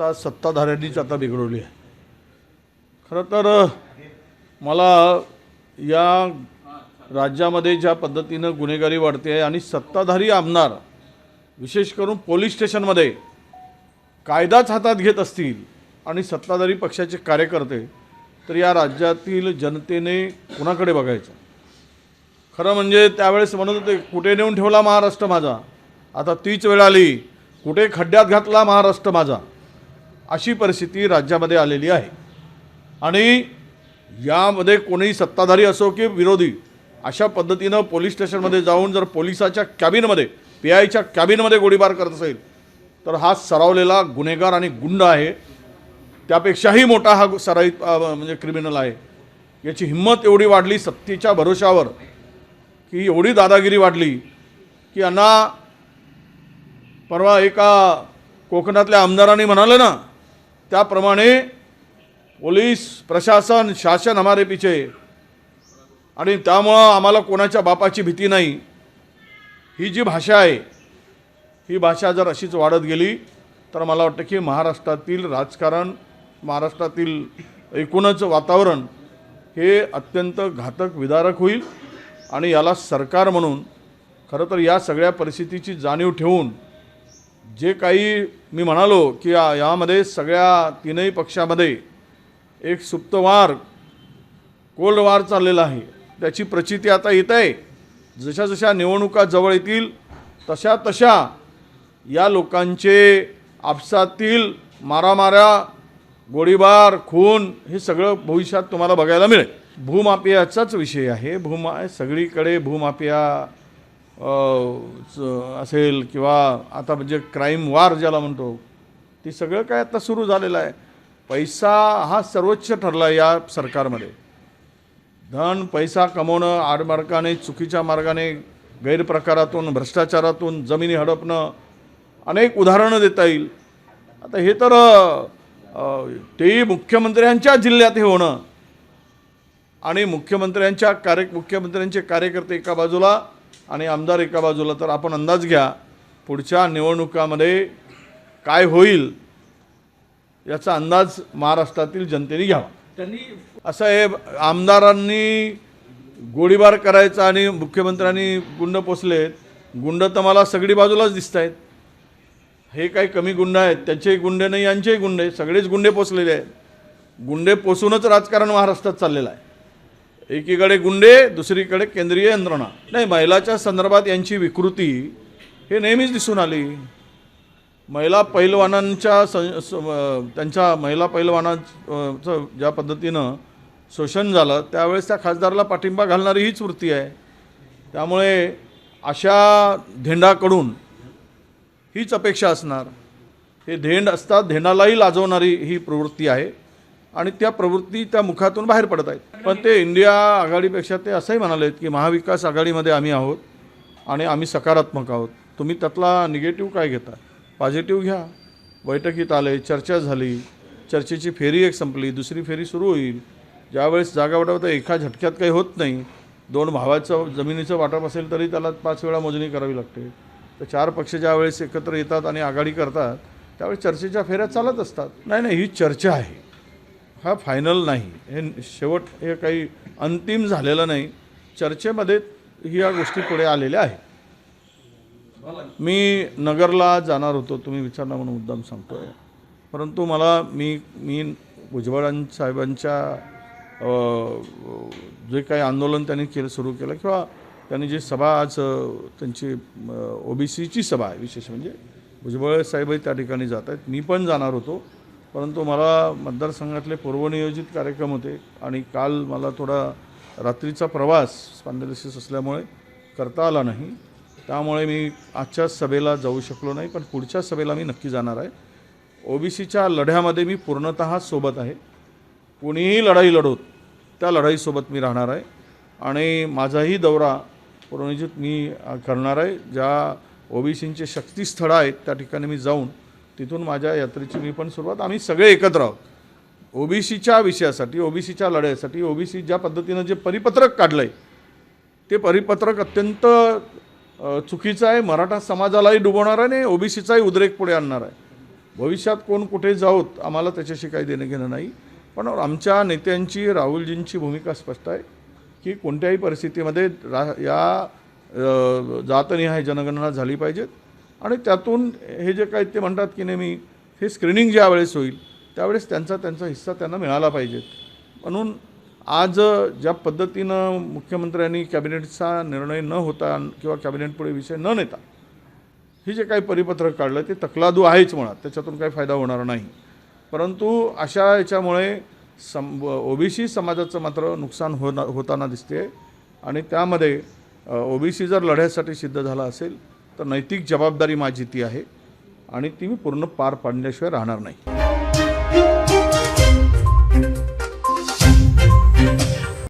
आता सत्ताधाऱ्यांनीच आता बिघडवली आहे. खरं तर मला या राज्यामध्ये ज्या पद्धतीनं गुन्हेगारी वाढते आहे आणि सत्ताधारी आमदार विशेष करून पोलीस स्टेशनमध्ये कायदाच हातात घेत असतील आणि सत्ताधारी पक्षाचे कार्यकर्ते तर या राज्यातील जनतेने कुणाकडे बघायचं? खरं म्हणजे त्यावेळेस म्हणत होते कुठे नेऊन ठेवला महाराष्ट्र माझा? आता तीच वेळ आली. कुठे खड्ड्यात घातला महाराष्ट्र माझा? अशी परिस्थिती राज्यामध्ये आलेली आहे. आणि यामध्ये कोणीही सत्ताधारी असो की विरोधी अशा पद्धतीनं पोलीस स्टेशनमध्ये जाऊन जर पोलिसाच्या कॅबिनमध्ये पी आयच्या कॅबिनमध्ये गोळीबार करत असेल तर हा सरावलेला गुन्हेगार आणि गुंड आहे. त्यापेक्षाही मोठा हा सराईत म्हणजे क्रिमिनल आहे. याची हिंमत एवढी वाढली सत्तेच्या भरोशावर की एवढी दादागिरी वाढली की यांना परवा एका कोकणातल्या आमदारांनी म्हणाले ना त्याप्रमाणे पोलीस प्रशासन शासन हमारे पिछे. आणि त्यामुळं आम्हाला कोणाच्या बापाची भीती नाही. ही जी भाषा आहे ही भाषा जर अशीच वाढत गेली तर मला वाटतं की महाराष्ट्रातील राजकारण महाराष्ट्रातील एकूणच वातावरण हे अत्यंत घातक विदारक होईल. आणि याला सरकार म्हणून खरं तर या सगळ्या परिस्थितीची जाणीव ठेवून जे काही मी म्हणालो की यामध्ये सगळ्या तीनही पक्षामध्ये एक सुप्तवार कोल्ड वार चाललेला आहे. त्याची प्रचिती आता येत आहे. जशा जशा निवडणुका जवळ येतील तशा तशा या लोकांचे आपसातील मारामाऱ्या गोळीबार खून हे सगळं भविष्यात तुम्हाला बघायला मिळेल. भूमाफियाचाच विषय आहे. भूमा सगळीकडे भूमाफिया असेल किंवा आता म्हणजे क्राईम वार ज्याला म्हणतो ती सगळं काय आता सुरू झालेलं आहे. पैसा हा सर्वोच्च ठरला आहे या सरकारमध्ये. धन पैसा कमवणं आडमार्गाने चुकीच्या मार्गाने गैरप्रकारातून भ्रष्टाचारातून जमिनी हडपणं अनेक उदाहरणं देता येईल. आता हे तर तेही मुख्यमंत्र्यांच्या जिल्ह्यात हे होणं. आणि मुख्यमंत्र्यांच्या कार्य मुख्यमंत्र्यांचे कार्यकर्ते एका बाजूला आणि आमदार एका बाजूला तर आपण अंदाज घ्या पुढच्या निवडणुकामध्ये काय होईल याचा अंदाज महाराष्ट्रातील जनतेने घ्यावा. त्यांनी असं आहे आमदारांनी गोळीबार करायचा आणि मुख्यमंत्र्यांनी गुंड पोचलेत गुंड तर मला सगळी बाजूलाच दिसत आहेत हे काही कमी गुंड आहेत त्यांचेही गुंडे नाही यांचेही गुंडे सगळेच गुंडे पोचलेले आहेत. गुंडे पोसूनच राजकारण महाराष्ट्रात चाललेलं आहे. एकीकडे गुंडे दुसरीकडे केंद्रीय यंत्रणा. नाही महिलाच्या संदर्भात यांची विकृती हे नेहमीच दिसून आली. महिला पैलवानांच्या सं स- त्यांच्या महिला पैलवानांचं ज्या पद्धतीनं शोषण झालं त्यावेळेस त्या खासदाराला पाठिंबा घालणारी हीच वृत्ती आहे. त्यामुळे अशा धेंडाकडून हीच अपेक्षा असणार. हे धेंड असतात धेंडालाही लाजवणारी ही प्रवृत्ती आहे. आणि त्या प्रवृत्ती त्या मुखातून बाहेर पडत आहेत. पण ते इंडिया आघाडीपेक्षा ते असंही म्हणालेत की महाविकास आघाडीमध्ये आम्ही आहोत आणि आम्ही सकारात्मक आहोत. तुम्ही त्यातला निगेटिव्ह काय घेता? पॉझिटिव्ह घ्या. बैठकीत आले चर्चा झाली चर्चेची फेरी एक संपली दुसरी फेरी सुरू होईल. ज्यावेळेस जागा वाटप एका झटक्यात काही होत नाही दोन भावाचं जमिनीचं वाटप असेल तरी त्याला पाच वेळा मोजणी करावी लागते. तर चार पक्ष ज्यावेळेस एकत्र येतात आणि आघाडी करतात त्यावेळेस चर्चेच्या फेऱ्या चालत असतात. नाही नाही ही चर्चा आहे. हा फायनल नाही. हे शेवट हे काही अंतिम झालेलं नाही. चर्चेमध्ये या गोष्टी पुढे आलेल्या आहेत. मी नगरला जाणार होतो तुम्ही विचारला म्हणून मुद्दाम सांगतोय. परंतु मला मी मी भुजबळ साहेबांच्या जे काही आंदोलन त्यांनी केलं सुरू केलं किंवा त्यांनी जी सभा आज अ, त्यांची ओबीसीची सभा आहे विशेष म्हणजे भुजबळ साहेबही त्या ठिकाणी जात आहेत. मी पण जाणार होतो. परंतु मला मतदारसंघातले पूर्वनियोजित कार्यक्रम होते आणि काल मला थोडा रात्रीचा प्रवास स्पॉन्डलिसिस असल्यामुळे करता आला नाही. त्यामुळे मी आजच्या सभेला जाऊ शकलो नाही पण पुढच्या सभेला मी नक्की जाणार आहे. ओबीसीच्या लढ्यामध्ये मी पूर्णतः सोबत आहे. कुणीही लढाई लढवत त्या लढाईसोबत मी राहणार आहे. आणि माझाही दौरा पूर्वनियोजित मी करणार आहे. ज्या ओबीसींचे शक्तीस्थळं आहेत त्या ठिकाणी मी जाऊन तिथून माझ्या यात्रेची मी पण सुरुवात. आम्ही सगळे एकत्र आहोत. ओबीसीच्या विषयासाठी ओबीसीच्या लढ्यासाठी ओबीसी ज्या पद्धतीनं जे परिपत्रक काढलं आहे ते परिपत्रक अत्यंत चुकीचं आहे. मराठा समाजालाही डुबवणार आहे आणि ओबीसीचाही उद्रेक पुढे आणणार आहे. भविष्यात कोण कुठे जाऊत आम्हाला त्याच्याशी काही देणं घेणं नाही. पण आमच्या नेत्यांची राहुलजींची भूमिका स्पष्ट आहे की कोणत्याही परिस्थितीमध्ये रा या जातनिहाय जनगणना झाली पाहिजेत. आणि त्यातून हे जे काही ते म्हणतात की नेहमी हे स्क्रीनिंग ज्यावेळेस होईल त्यावेळेस त्यांचा त्यांचा हिस्सा त्यांना मिळाला पाहिजेत म्हणून आज ज्या पद्धतीनं मुख्यमंत्र्यांनी कॅबिनेटचा निर्णय न होता किंवा कॅबिनेटपुढे विषय न नेता हे जे काही परिपत्रक काढलं ते तकलादू आहेच मुळात त्याच्यातून काही फायदा होणार नाही. परंतु अशा याच्यामुळे सम ओबीसी समाजाचं मात्र नुकसान होना होताना दिसते. आणि त्यामध्ये ओबीसी जर लढ्यासाठी सिद्ध झाला असेल तर नैतिक जबाबदारी माझी ती आहे आणि ती मी पूर्ण पार पाडल्याशिवाय राहणार नाही.